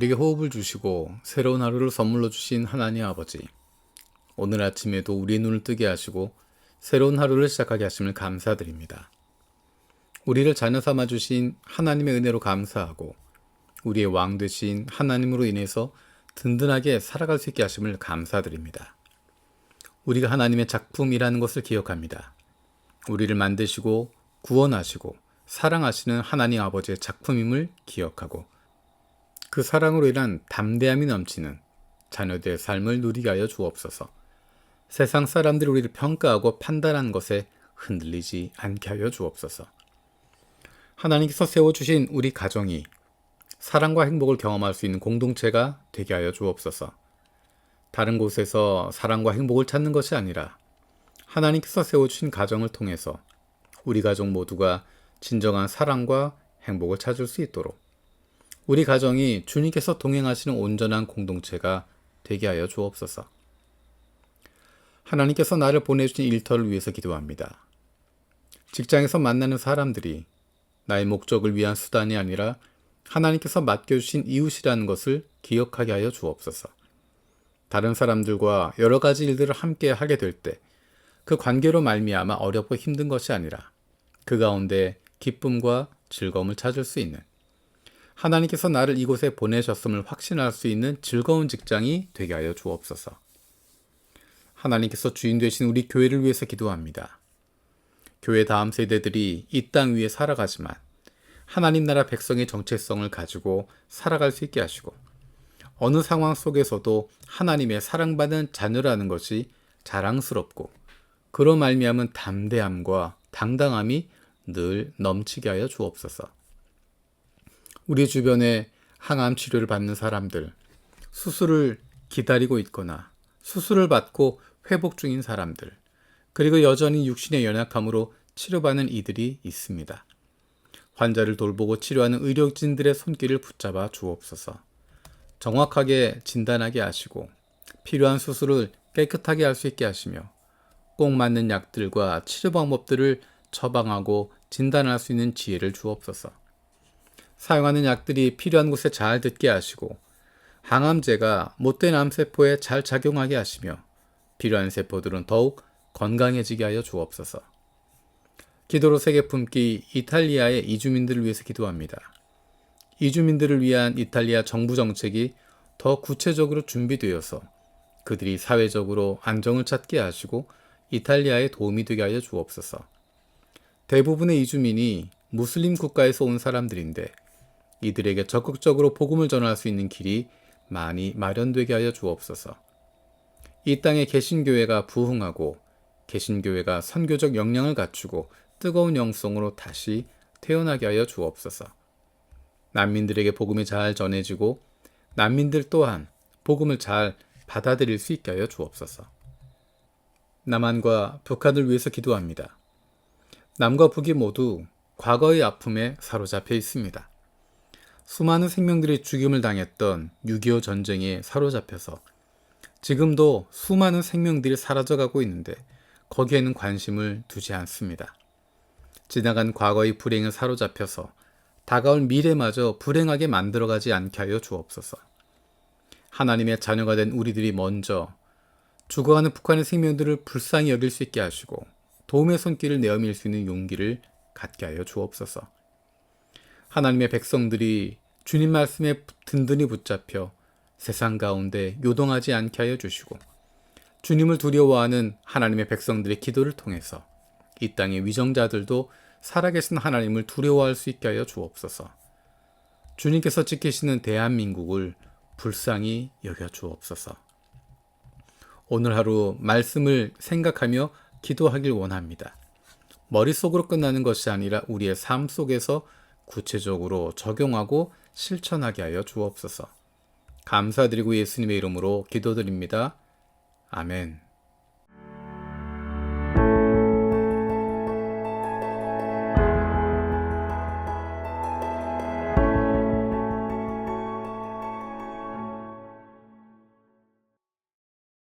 우리에게 호흡을 주시고 새로운 하루를 선물로 주신 하나님 아버지. 오늘 아침에도 우리의 눈을 뜨게 하시고 새로운 하루를 시작하게 하심을 감사드립니다. 우리를 자녀 삼아 주신 하나님의 은혜로 감사하고 우리의 왕 되신 하나님으로 인해서 든든하게 살아갈 수 있게 하심을 감사드립니다. 우리가 하나님의 작품이라는 것을 기억합니다. 우리를 만드시고 구원하시고 사랑하시는 하나님 아버지의 작품임을 기억하고 그 사랑으로 인한 담대함이 넘치는 자녀들의 삶을 누리게 하여 주옵소서. 세상 사람들이 우리를 평가하고 판단하는 것에 흔들리지 않게 하여 주옵소서. 하나님께서 세워주신 우리 가정이 사랑과 행복을 경험할 수 있는 공동체가 되게 하여 주옵소서. 다른 곳에서 사랑과 행복을 찾는 것이 아니라 하나님께서 세워주신 가정을 통해서 우리 가족 모두가 진정한 사랑과 행복을 찾을 수 있도록 우리 가정이 주님께서 동행하시는 온전한 공동체가 되게 하여 주옵소서. 하나님께서 나를 보내주신 일터를 위해서 기도합니다. 직장에서 만나는 사람들이 나의 목적을 위한 수단이 아니라 하나님께서 맡겨주신 이웃이라는 것을 기억하게 하여 주옵소서. 다른 사람들과 여러 가지 일들을 함께 하게 될 때 그 관계로 말미암아 어렵고 힘든 것이 아니라 그 가운데 기쁨과 즐거움을 찾을 수 있는 하나님께서 나를 이곳에 보내셨음을 확신할 수 있는 즐거운 직장이 되게 하여 주옵소서. 하나님께서 주인 되신 우리 교회를 위해서 기도합니다. 교회 다음 세대들이 이 땅 위에 살아가지만 하나님 나라 백성의 정체성을 가지고 살아갈 수 있게 하시고 어느 상황 속에서도 하나님의 사랑받는 자녀라는 것이 자랑스럽고 그로 말미암은 담대함과 당당함이 늘 넘치게 하여 주옵소서. 우리 주변에 항암 치료를 받는 사람들, 수술을 기다리고 있거나 수술을 받고 회복 중인 사람들, 그리고 여전히 육신의 연약함으로 치료받는 이들이 있습니다. 환자를 돌보고 치료하는 의료진들의 손길을 붙잡아 주옵소서. 정확하게 진단하게 하시고 필요한 수술을 깨끗하게 할 수 있게 하시며 꼭 맞는 약들과 치료 방법들을 처방하고 진단할 수 있는 지혜를 주옵소서. 사용하는 약들이 필요한 곳에 잘 듣게 하시고 항암제가 못된 암세포에 잘 작용하게 하시며 필요한 세포들은 더욱 건강해지게 하여 주옵소서. 기도로 세계 품기 이탈리아의 이주민들을 위해서 기도합니다. 이주민들을 위한 이탈리아 정부 정책이 더 구체적으로 준비되어서 그들이 사회적으로 안정을 찾게 하시고 이탈리아에 도움이 되게 하여 주옵소서. 대부분의 이주민이 무슬림 국가에서 온 사람들인데 이들에게 적극적으로 복음을 전할 수 있는 길이 많이 마련되게 하여 주옵소서. 이 땅에 개신교회가 부흥하고 개신교회가 선교적 역량을 갖추고 뜨거운 영성으로 다시 태어나게 하여 주옵소서. 난민들에게 복음이 잘 전해지고 난민들 또한 복음을 잘 받아들일 수 있게 하여 주옵소서. 남한과 북한을 위해서 기도합니다. 남과 북이 모두 과거의 아픔에 사로잡혀 있습니다. 수많은 생명들이 죽임을 당했던 6.25 전쟁에 사로잡혀서 지금도 수많은 생명들이 사라져가고 있는데 거기에는 관심을 두지 않습니다. 지나간 과거의 불행을 사로잡혀서 다가올 미래마저 불행하게 만들어가지 않게 하여 주옵소서. 하나님의 자녀가 된 우리들이 먼저 죽어가는 북한의 생명들을 불쌍히 여길 수 있게 하시고 도움의 손길을 내어밀 수 있는 용기를 갖게 하여 주옵소서. 하나님의 백성들이 주님 말씀에 든든히 붙잡혀 세상 가운데 요동하지 않게 하여 주시고 주님을 두려워하는 하나님의 백성들의 기도를 통해서 이 땅의 위정자들도 살아계신 하나님을 두려워할 수 있게 하여 주옵소서. 주님께서 지키시는 대한민국을 불쌍히 여겨 주옵소서. 오늘 하루 말씀을 생각하며 기도하길 원합니다. 머릿속으로 끝나는 것이 아니라 우리의 삶 속에서 구체적으로 적용하고 실천하게 하여 주옵소서. 감사드리고 예수님의 이름으로 기도드립니다. 아멘.